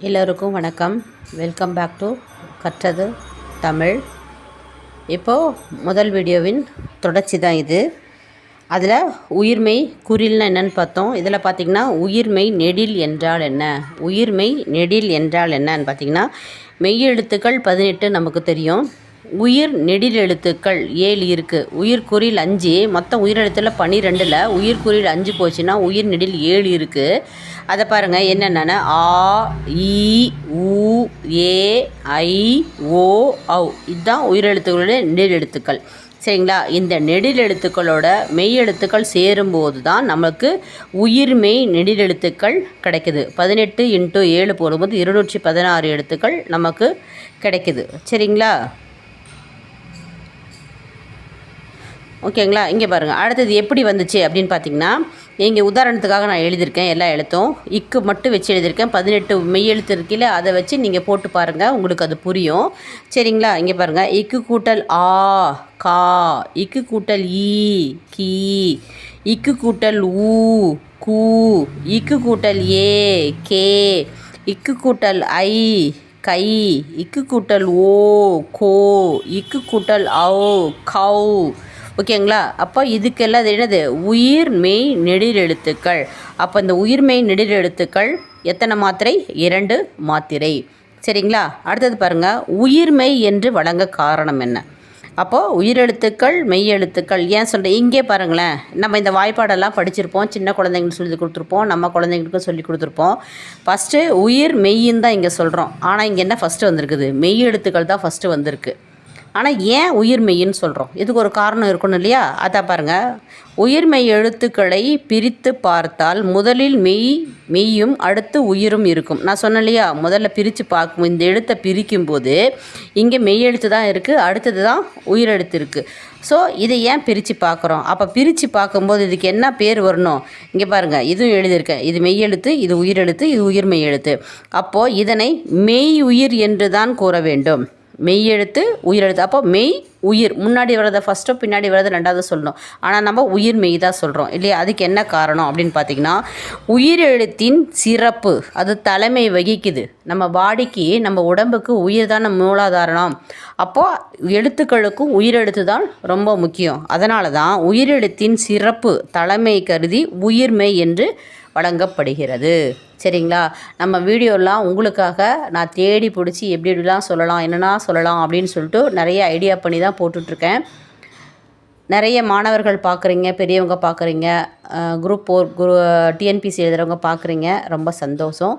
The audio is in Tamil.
எல்லோருக்கும் வணக்கம். வெல்கம் பேக் டு கற்றது தமிழ். இப்போது முதல் வீடியோவின் தொடர்ச்சி தான் இது. அதில் உயிர்மெய் குறில்னா என்னென்னு பார்த்தோம். இதில் பார்த்திங்கன்னா உயிர்மெய் நெடில் என்றால் என்ன? உயிர்மெய் நெடில் என்றால் என்னன்னு பார்த்திங்கன்னா மெய்யெழுத்துக்கள் பதினெட்டு நமக்கு தெரியும். உயிர் நெடில் எழுத்துக்கள் ஏழு இருக்குது உயிர்குறில் அஞ்சு மொத்தம் உயிரெழுத்தில் பன்னிரெண்டில் உயிர்குறில் அஞ்சு போச்சுன்னா உயிர் நெடில் ஏழு இருக்குது அதை பாருங்கள் என்னென்னா ஆ இ உ ஏ ஐ ஓ ஔ. இதுதான் உயிரெழுத்துக்களுடைய நெடிலெழுத்துக்கள் சரிங்களா? இந்த நெடில் மெய்யெழுத்துக்கள் மெய் எழுத்துக்கள் சேரும்போது தான் நமக்கு உயிர்மெய் நெடில் எழுத்துக்கள் கிடைக்குது. பதினெட்டு இன்ட்டு ஏழு போடும்போது இருநூற்றி பதினாறு எழுத்துக்கள் நமக்கு கிடைக்குது. சரிங்களா? ஓகேங்களா? இங்கே பாருங்கள் அடுத்தது எப்படி வந்துச்சு அப்படின்னு பார்த்தீங்கன்னா இங்கே உதாரணத்துக்காக நான் எழுதியிருக்கேன் எல்லா எழுத்தும். இக்கு மட்டும் வச்சு எழுதியிருக்கேன். பதினெட்டு மெய் எழுத்து இருக்கில்ல அதை வச்சு நீங்கள் போட்டு பாருங்கள் உங்களுக்கு அது புரியும். சரிங்களா? இங்கே பாருங்கள் இக்கு கூட்டல் ஆ கா. இக்கு கூட்டல் ஈ கீ. இக்கு கூட்டல் ஊ கூ. இக்கு கூட்டல் ஏ கே. இக்கு கூட்டல் ஐ கை. இக்கு கூட்டல் ஓ கோ. இக்கு கூட்டல் ஔ கௌ. ஓகேங்களா? அப்போ இதுக்கெல்லாம் அது என்னது? உயிர் மெய் நெடில் எழுத்துக்கள். அப்போ இந்த உயிர் மெய் நெடில் எழுத்துக்கள் எத்தனை மாத்திரை? இரண்டு மாத்திரை. சரிங்களா? அடுத்தது பாருங்கள் உயிர்மெய் என்று வழங்க காரணம் என்ன? அப்போது உயிரெழுத்துக்கள் மெய் எழுத்துக்கள் ஏன் சொல்கிறேன் இங்கே பாருங்களேன். நம்ம இந்த வாய்ப்பாடெல்லாம் படிச்சிருப்போம். சின்ன குழந்தைங்களுக்கு சொல்லி கொடுத்துருப்போம். நம்ம குழந்தைங்களுக்கும் சொல்லி கொடுத்துருப்போம். ஃபஸ்ட்டு உயிர் மெய்யின்னு தான் இங்கே சொல்கிறோம் ஆனால் இங்கே என்ன ஃபஸ்ட்டு வந்திருக்குது? மெய் எழுத்துக்கள் தான் ஃபஸ்ட்டு வந்திருக்கு. ஆனால் ஏன் உயிர்மெய்ன்னு சொல்கிறோம் இதுக்கு ஒரு காரணம் இருக்கணும் இல்லையா? அதான் பாருங்கள் உயிர்மெய் எழுத்துக்களை பிரித்து பார்த்தால் முதலில் மெய் மெய்யும் அடுத்து உயிரும் இருக்கும். நான் சொன்னேன் இல்லையா? முதல்ல பிரித்து பார்க்கும் இந்த எழுத்தை பிரிக்கும் போது இங்கே மெய் எழுத்து தான் இருக்குது அடுத்தது தான் உயிரெழுத்து இருக்குது ஸோ இதை ஏன் பிரித்து பார்க்குறோம்? அப்போ பிரித்து பார்க்கும்போது இதுக்கு என்ன பேர் வரணும்? இங்கே பாருங்கள் இதுவும் எழுதியிருக்கேன். இது மெய் எழுத்து இது உயிரெழுத்து இது உயிர்மெய் எழுத்து. அப்போது இதனை மெய் உயிர் என்று தான் கூற வேண்டும். மெய் எழுத்து உயிர் எழுத்து. அப்போ மெய் உயிர். முன்னாடி வர்றதை ஃபஸ்ட்டோ பின்னாடி வர்றதை ரெண்டாவது சொல்லணும். ஆனால் நம்ம உயிர் மெய் தான் சொல்கிறோம் இல்லையா? அதுக்கு என்ன காரணம் அப்படின்னு பார்த்தீங்கன்னா உயிர் எழுத்தின் சிறப்பு அது தலைமை வகிக்குது. நம்ம பாடிக்கு நம்ம உடம்புக்கு உயிர் தான் மூலாதாரணம். அப்போது எழுத்துக்களுக்கும் உயிரெழுத்து தான் ரொம்ப முக்கியம். அதனால தான் உயிரெழுத்தின் சிறப்பு தலைமை கருதி உயிர்மை என்று வழங்கப்படுகிறது. சரிங்களா? நம்ம வீடியோலாம் உங்களுக்காக நான் தேடி பிடிச்சி எப்படி எப்படிலாம் சொல்லலாம் என்னென்னா சொல்லலாம் அப்படின்னு சொல்லிட்டு நிறைய ஐடியா பண்ணி தான் போட்டுட்ருக்கேன். நிறைய மாணவர்கள் பார்க்குறீங்க பெரியவங்க பார்க்குறீங்க குரூப் ஃபோர் குரு டிஎன்பிசி எழுதுகிறவங்க பார்க்குறீங்க. ரொம்ப சந்தோஷம்.